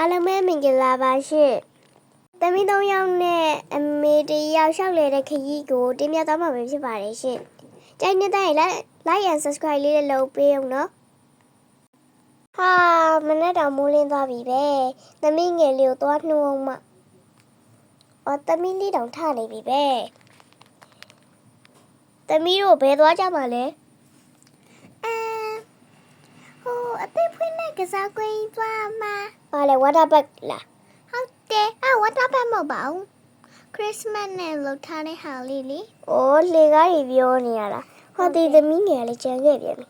အားလုံးပဲမင်္ဂလာပါရှင်။သမီးသုံးယောက်နဲ့အမေတယောက်လျှောက်လေတဲ့ခရီးကိုတင်ပြသွားမှာပဲဖြစ်ပါတယ်ရှင်။ကြိုက်နေတဲ့ရင် like like and subscribe လေးလည်းလုပ်ပေးအောင်နော်။ဟာမနေ့တောင်မိုးလင်းသွားပြီပဲ။သမီးငယ်လေးကိုသွားနှိုးအောင်မ။အော်သမီးလေးတောင်ထနေပြီပဲ။သမီးတို့ဘယ်သွားကြမှာလဲ။အဲ ဟိုအသေးဖွင့်တဲ့ကစားကွင်းသွားမှာ။ဘာလဲ water bag လား။ဟုတ်တယ်အဝတ်တာပဲမဟုတ်ပါဘူးခရစ်စမတ်နဲ့လောက်ထားတဲ့ဟာလေးလေ။အိုးလေကားကြီးပြောနေရတာ။ဟောဒီသမီးငယ်လေးကြံခဲ့ပြန်ပြီ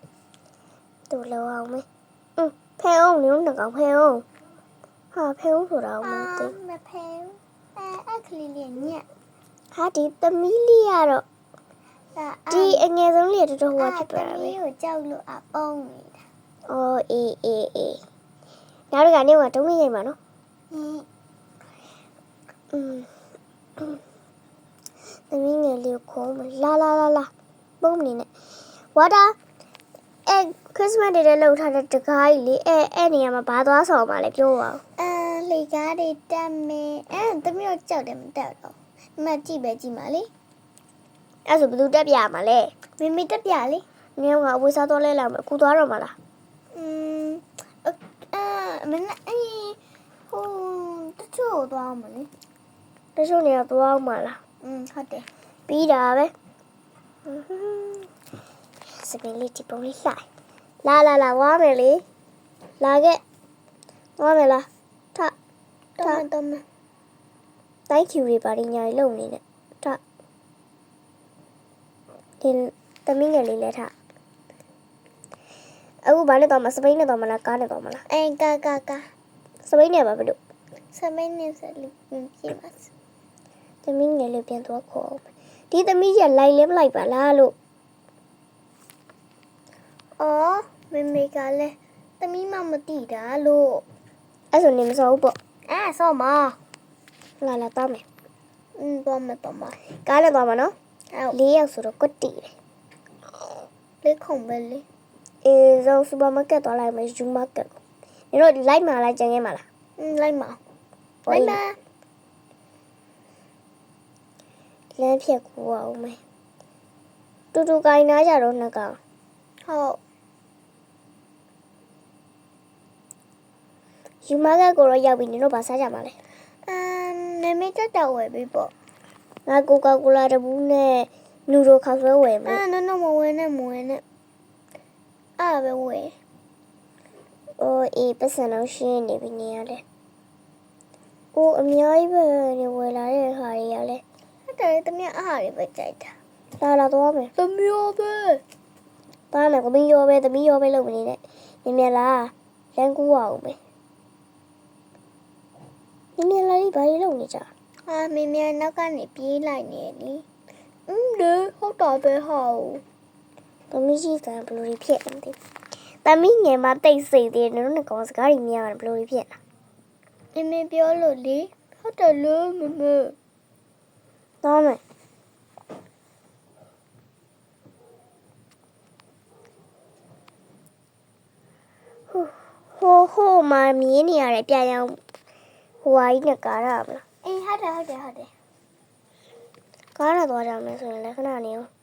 ။သူလောအောင်မေး။အင်းဖဲအောင်လုံးငကောင်ဖဲအောင်။ဟာဖဲအောင်ဆိုတာမအာသိမဖဲဘူးအဲအခလီလေးညက်။ဟာဒီသမီးလေးကတော့ဒါဒီအငယ်ဆုံးလေးတော်တော်ဟိုဖြစ်သွားတာပဲဒီကိုကြောက်လို့အပုံးနေတာ။ အော်အေးအေးအေးနောက်တစ်ခါနေမှာဒုံးမိရိုက်ပါနော်อืมသမီးငယ်လေးကိုခေါ်မလာလာလာလာပုံနေနဲ့ water အဲ Christmas Day တဲ့လောက်ထားတဲ့တကားကြီးလေအဲအဲ့နေရာမှာဘာသွားဆောင်ပါလဲပြောပါဦးအဲလေကားတွေတက်မယ်အဲသမီးတို့ကြောက်တယ်မတက်တော့မကြည့်ပဲကြည့်ပါလေအဲ့ဆိုဘယ်သူတက်ပြရမှာလဲမမေတက်ပြလေမင်းကအဝေးစားတော့လဲလာမယ်အခုသွားတော့မှာလား အာမနအေးဟိုတချို့သွားမလဲတချို့နေရာသွားအောင်မလားอืมဟုတ်တယ်ပြီးတာပဲစပင်းလေးဒီပုံလေးလှိုက်လာလာလာဝါမယ်လေလာခဲ့ဝါမယ်လားထတော်မတော်မတိုင်းကျူတွေပါညာကြီးလုံနေနဲ့ထဒီသမီးငယ်လေးလဲထ အခုဘာနဲ့တော့မစပိန်နဲ့တော့မလားကားနဲ့တော့မလားအဲကာကာကာစပိန်နဲ့ပါဘယ်လိုစမင်းနေစလီပြပါစသမီးငယ်လေးပြန်သွားခေါ်အောင်ဒီသမီးကြီးကလိုက်လဲမလိုက်ပါလားလို့အော်မမေကလည်းသမီးမမတိတာလို့အဲ့ဆိုနေမစောဘူးပေါ့အဲဆောမလာလာတော့မယ်อืมတော်မတော်မကားနဲ့သွားမှာနော်အော်လေးယောက်ဆိုတော့ကွတ်တီတယ်လေးခုံပဲလေ အေးဇောစူပါမားကတ်သွားလိုက်မယ်ယူမားကတ်ကိုနေတော့လိုက်မှာလားကြံခဲ့မှာလားอืมလိုက်ပါလိုက်ပါလမ်းဖြတ်ကူအောင်မယ်တူတူကိုင်းနာကြတော့နှစ်ကောင်ဟုတ်ယူမားကတ်ကိုတော့ရောက်ပြီနေတော့ဗာစားကြမှာလဲအမ်မမေတက်တော့ဝယ်ပြီပေါ့ငါကိုကာကိုလာတဘူးနဲ့နူရိုခောက်ဆွဲဝယ်မအာယ်နော်နော်မဝယ်နဲ့မဝယ်နဲ့ အားပဲဝယ်အိုးအေးပတ်စံတော့ရှင်းနေပြီနေရလဲအိုးအများကြီးပဲနေဝယ်လာတဲ့ခါတွေရလဲဟုတ်တယ်သမီးအားရပဲကြိုက်တာလာလာသွားမယ်သမီးရောပဲသွားမယ်ကိုမင်းရောပဲသမီးရောပဲလုပ်မနေနဲ့မြင်မြင်လားလမ်းကူးအောင်မယ်မြင်မြင်လားဒီဘာကြီးလုပ်နေကြအာမမေနောက်ကနေပြေးလိုက်နေလေอืมလေဟုတ်တော့ပဲဟော သမီးကြီးကဘယ်လိုဖြစ်လဲမသိသမီးငယ်မတိတ်စိတ်သေးတယ်တို့ကစကားကြီးများတယ်ဘယ်လိုဖြစ်လဲမမေပြောလို့လေဟုတ်တယ်လို့မမေသွားမယ်ဟိုဟိုမှာမြင်းနေရတယ်ပြန်ရအောင်ဟိုဟာကြီးနဲ့ကားရမလားအေးဟုတ်တယ်ဟုတ်တယ်ဟုတ်တယ်ကားနဲ့သွားကြမယ်ဆိုရင်လည်းခဏနေအောင်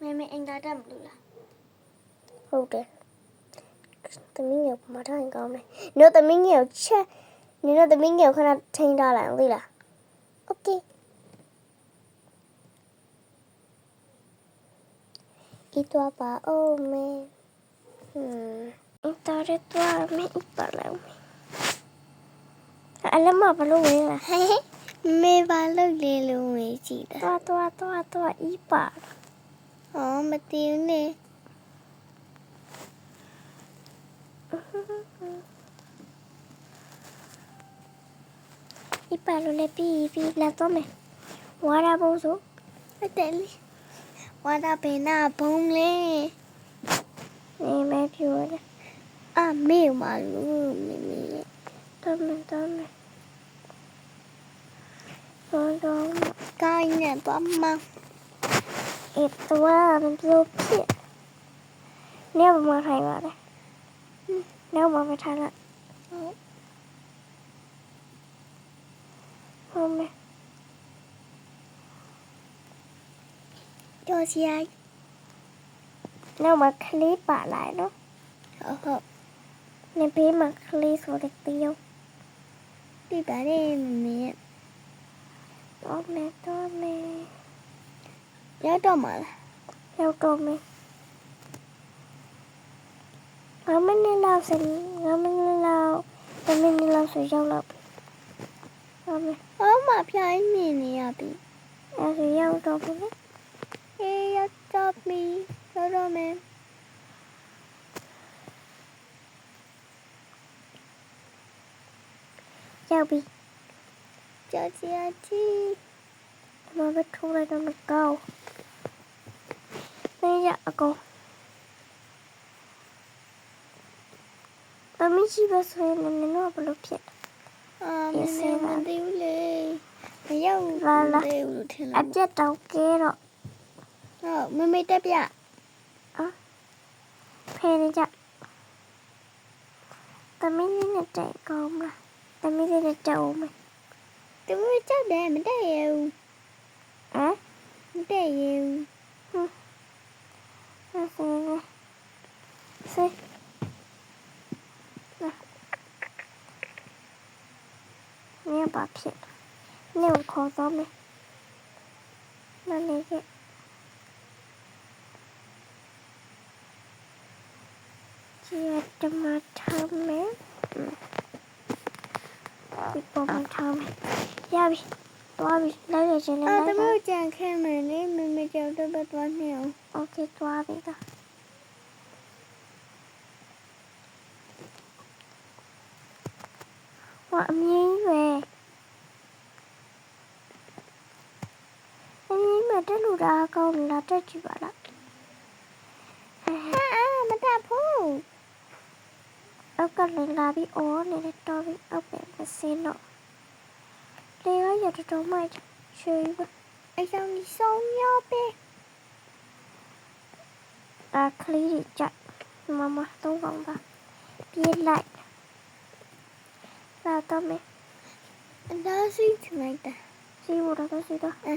မမေအင်တာတက်မလို့လားဟုတ်တယ်သမီးငယ်ကမထားရင်ကောင်းမယ်။တို့သမီးငယ်ကိုချက်နင်တို့သမီးငယ်ကိုခဏထိန်းထားလိုက်အောင်သိလား။ Okay ။ဤတော့ပါအိုမေ။ဟွန်း။တော်ရတော့မေးပါလား။အလမဘလို့ဝင်လာဟဲ့မေပါလို့လေလို့မေးကြည့်တာ။တော်တော်တော်တော်ဤပါ ဟောမသိဘူးလေ။ဤပါလို့လည်းပြီးပြီးလာတော့မယ်။ဝါရဘုံဆို เอ็ดตัวมันรูปพี่เนี่ยมาไทยมาเลยเนี่ยมาไปไทยละมองไหมโยเชียเนี่ยมาคลีปอะไรเนาะในพี่มาคลีสุดเดียวพี่บ้าได้แบบนี้ต้องแม่ตัวงแม่ 要干嘛了？要干嘛？เราไม่ได้เราเสร็จเราไม่ได้เราเราไม่ได้เราสวยจังเราเราไมเอามาพี่ไอ้นี่นี่อ่เราสวยจังเรามเอ้ยเราเราไมเจ้าบีเจ้าเจ้าจีมาไปทุ่งอะไรตนเก้ မကောင်းနေရအကောင်တမီးရှိပဲဆိုရင်လည်းနင်တို့ကဘယ်လိုဖြစ်အာမမေမသိဘူးလေမရောက်လာလာသေးဘူးလို့ထင်အလိုက်ပြက်တောင်ကဲတော့ဟုတ်မမေတက်ပြဖယ်နေကြတမီးလေးနဲ့တိုင်ကောင်းမလားတမီးလေးနဲ့တောင်းမယ်တမီကြောက်တယ်မတက်ရဘူးဟမ်မတက်ရဘူး အဲ့ဆိုရင်ဆေးနာနေပါဖြစ်နေကိုခေါ်တော့မယ်မလေးကကြည့်ရတမထားမယ်ဒီပေါ်မှာထားမယ်ရပြီ သွားပြီလိုက်ရချင်းလည်း အာ လိုက် တမ ပါ ီကြံခဲမယ်လေမမေကြောက်တော့ပဲသွားနေအောင် โอเคသွားပြီလားဝါအမြင်ရွယ်အမြင်မတက်လို့ဒါကောင်းလာတက်ကြည့်ပါလား အာအာမတက်ဘူး အောက်ကလည်းလာပြီးအော်နေတဲ့တော်ပြီးအောက်ပဲမစင်းတော့ လေရရတော်တော်မိုက်ချွေးပါအဆောင်ကြီးဆုံးရောက်ပဲအာကလေးကြီးကြမမသုံးကောင်ပါပြေးလိုက်လာတော့မယ်အသားစီးချလိုက်တာစီးဖို့တော့စီးတော့အာ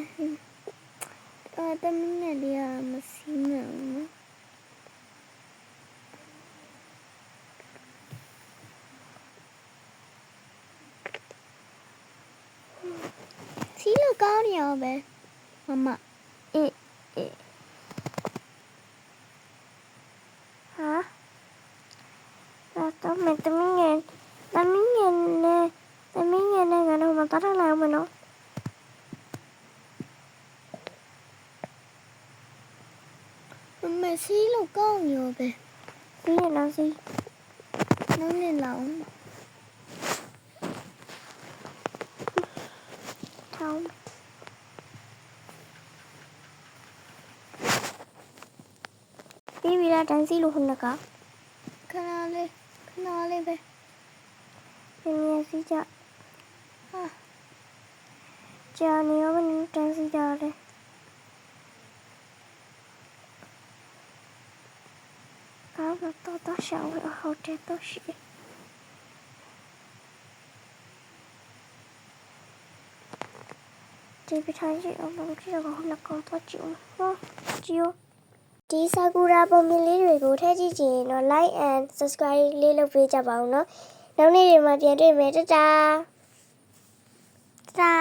အာတမီနဲ့ဒီကမ စီးမအောင်နော်စီးလို့ကောင်းနေရောပဲမမအေးအေးဟာလာတော့မယ်တမင်းငယ်တမင်းငယ်နဲ့တမင်းငယ်နဲ့ကတော့မ တော်လာမနော်မမစီးလို့ကောင်းရောပဲစီးရတော့စီးနောက်နေလောင်ထောင်းပြီးပြီလားတန်းစီလို့ခုနကခဏလေးခဏလေးပဲပြင်းပြစီးကြဟာကြာနေရောဘယ်နဲ့တန်းစီကြလဲကားတော့တော့ရှောင်းဟိုတယ်တော့ရှိတယ် ဒီပထိုင်ကြီးအောင်လို့ကြည့်တော့ဟိုလက်ကောင်တော့ကြည့်ဦးဟောကြည့်ဦးဒီဆာကူရာပုံမြင်လေးတွေကိုထည့်ကြည့်ကြည့်ရင်တော့ like and subscribe လေးလုပ်ပေးကြပါဦးနော်နောက်နေ့တွေမှာပြန်တွေ့မယ်တတာတတာ